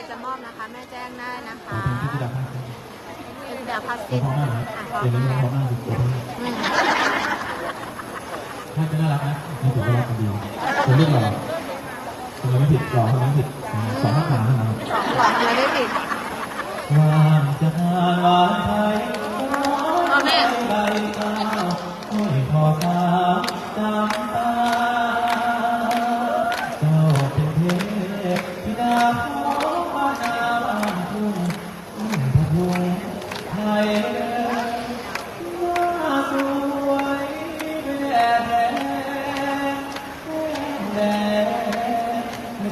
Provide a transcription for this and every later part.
ดจะมอบนะคะ แม่แจ้งได้นะคะขอบคุณที่ดับให้ครับเป็นเดี๋ยวพลาสขติอบกคุณมากนะอะเดี๋ยวนี้ขเขาอบมากดีกว่าอืมท่านก็น่ารักนะนี่ถือว่ารักกันดีคนเรื่องหล่อทำไมไม่ผิดหล่อทำไมไม่ผิดสองมาตรฐานเท่านั้นสองหลอดอะไรไม่ผิดความจะหานหวานไทยเอาแม่ใบตาไม่พอสามจำ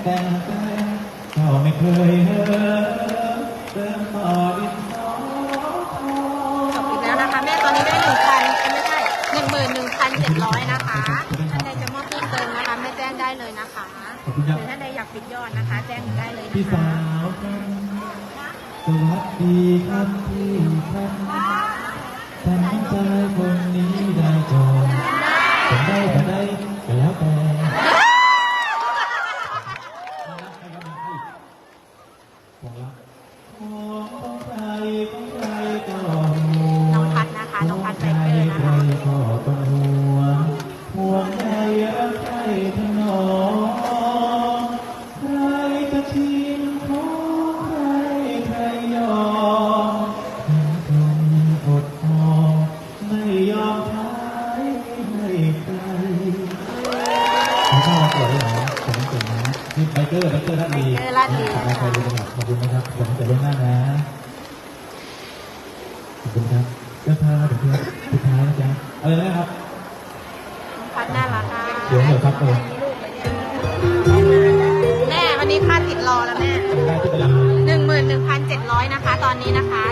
แต่งเติมเจ้าไม่เคยเห็นเติมต่อดินสอทองจบอีกแล้วนะคะ แม่ตอนนี้ได้หนึ่งพันไม่ใช่หนึ่งหมื่นหนึ่งพันเจ็ดร้อยนะคะท่านใดจะมอบเพิ่มเติมนะคะแม่แจ้งได้เลยนะคะขอบคุณหครับรือท่านใดอยากปิดยอดนะคะ แจ้งหนูได้เลยพี่นะสาคะวกันสวัสดีครับพี่ครับฉันใจคน ขอ มจะเล่นหน้านะขอบคุณครับเจ้าพาเดี๋ยวเพื่อนสุดท้ายนะจ๊ะอะไรนะครับน้องพัดน่ารักค่ะเดี๋ยวเดี๋ยวครับเออแม่วันนี้ค่าติดรอแล้วแม่ได้ที่ไปแล้วหนึ่งหมื่นหนึ่งพันเจ็ดร้อยนะคะ ตอนนี้นะคะ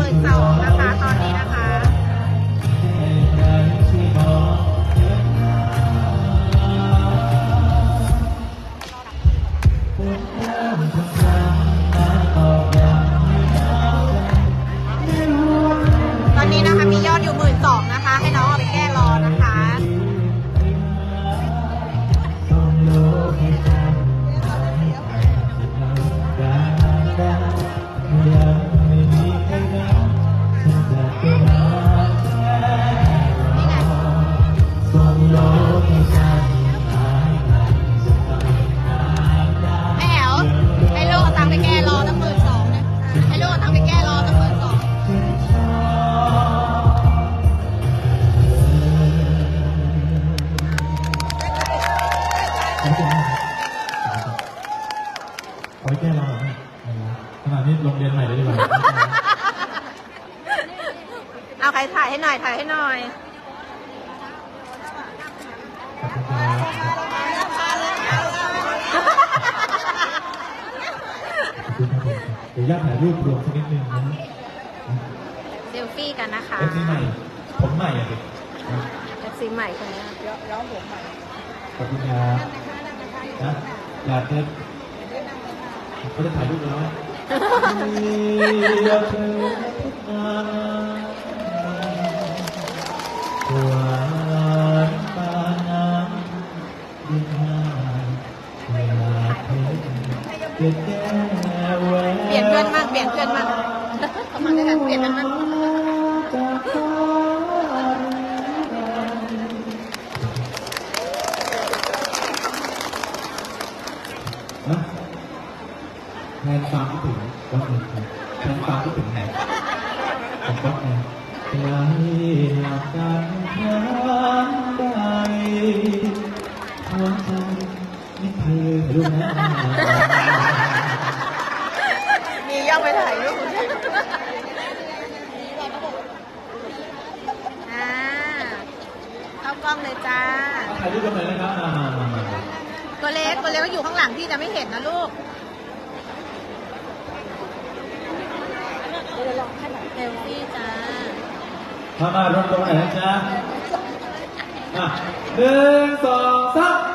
มื่นสองนะคะตอนนี้นะคะตอนนี้นะคะมียอดอยู่หมื่นสองนะคะ ให้น้องเอาไปแก้รอนะคะ ใครถ่ายให้หน่อย ถ่ายให้หน่อยขอบคุณครับเดี๋ยวญาติถ่ายรูปรวมสักนิดนึงนะเซลฟี่กันนะคะเอฟซีใหม่ ผมใหม่อะเด็กเอฟซีใหม่คนนี้ขอบคุณครับนะอยากจะเขาจะถ่ายรูปแล้วอยากเธอทุกงาน เปลี่ยนแก้วแหวนเปลี่ยนเพื่อนมากเปลี่ยนเพื่อนมากเขามาด้วยกันเปลี่ยนกันมากจากฟ้าฮะแทนฟังคิดถึงวัดหนึ่งครับแทนฟังคิดถึงไหนผมวัดหนึ่งไกลหลักกันครั้งใดหัวใจไม่เคยรู้นะ มีย่องไปถ่ายรูปอ่าเข้ากล้องเลยจ้า ถ่ายรูปกันหน่อยนะครับมามามามาตัวเล็กตัวเล็กก็อยู่ข้างหลังพี่จะไม่เห็นนะลูกเซลฟี่จ้ามามารวมตัวกันหน่อยนะจ๊ะอะหนึ่งสองสาม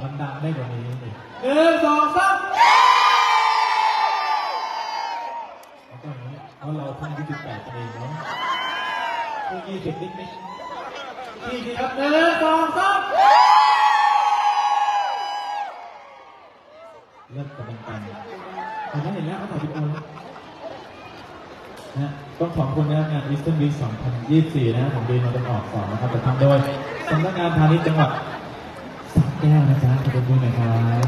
ทำดังได้กว่านี้อีกหนึ่งสองสามเอาตอนนี้เพราะเราเพิ่งยี่สิบแปดเองเนาะเพิ่งยี่สิบนิดนิดๆนี่สิครับหนึ่งสองสามเลิกกับมันกันผมก็เห็นแล้วเขาถ่ายวิดีโอแล้วนะต้องขอบคุณนะครับงาน Eastern Week 2024 นะครับของเดนมาตะออกสอนนะครับจะทำโดยสำนักงานพาณิชย์จังหวัดสระแก้วนะจ๊ะขอบคุณด้วยนะครับ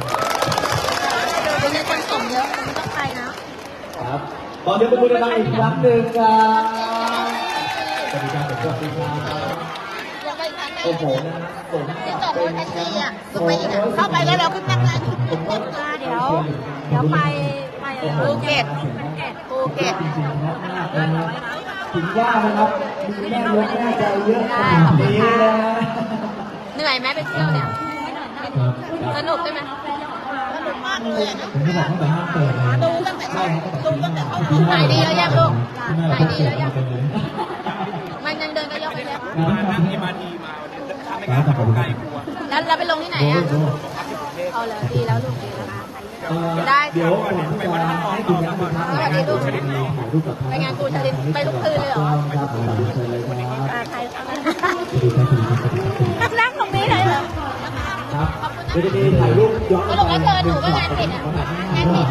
วันนี้คนส่งเยอะไม่ต้องใครนะครับตอนนี้ขอบคุณนะครับอีกครั้งหนึ่งครับสวัสดีครับผมสวัสดีครับยังไปทันโอ้โหนะฮะผมที่จอดรถแท็กซี่อะลงไปอีกอะเข้าไปแล้วเราขึ้นนั่งได้เดี๋ยวเดี๋ยวไปไปภูเก็ตภูเก็ตจริงๆครับมากนะครับถึงว่านะครับมีแม่รถแม่ใจเยอะขนาดนี้นะเหนื่อยไหมไปเที่ยวเนี่ย ครับสนุกใช่ไหมสนุกมากเลยนะผมจะบอกตั้งแต่ห้างเปิดเลยดูตั้งแต่ใช่ครับดูตั้งแต่เข้าหายดีแล้วยังลูกที่หน้าหายดีแล้วยังเป็นเลยมันยังเดินก็ยกไปแล้วมานั่งที่มาทีมาเนี่ยถ้าไม่กล้าขับรถไกลกลัวแล้วเราไปลงที่ไหนอะเอาเลยดีแล้วลูกดีแล้วนะได้เดี๋ยวก่อนที่จะให้คุณนักบุญทักสวัสดีลูกถ่ายรูปกับไปงานกูชาลินไปทุกคืนเลยเหรอครับผมเชิญเลยครับอ่าใคร เหรอครับเดี๋ยวจะมีถ่ายรูปย้อนสรุปแล้วเจอหนูก็งานปิดอะงานปิด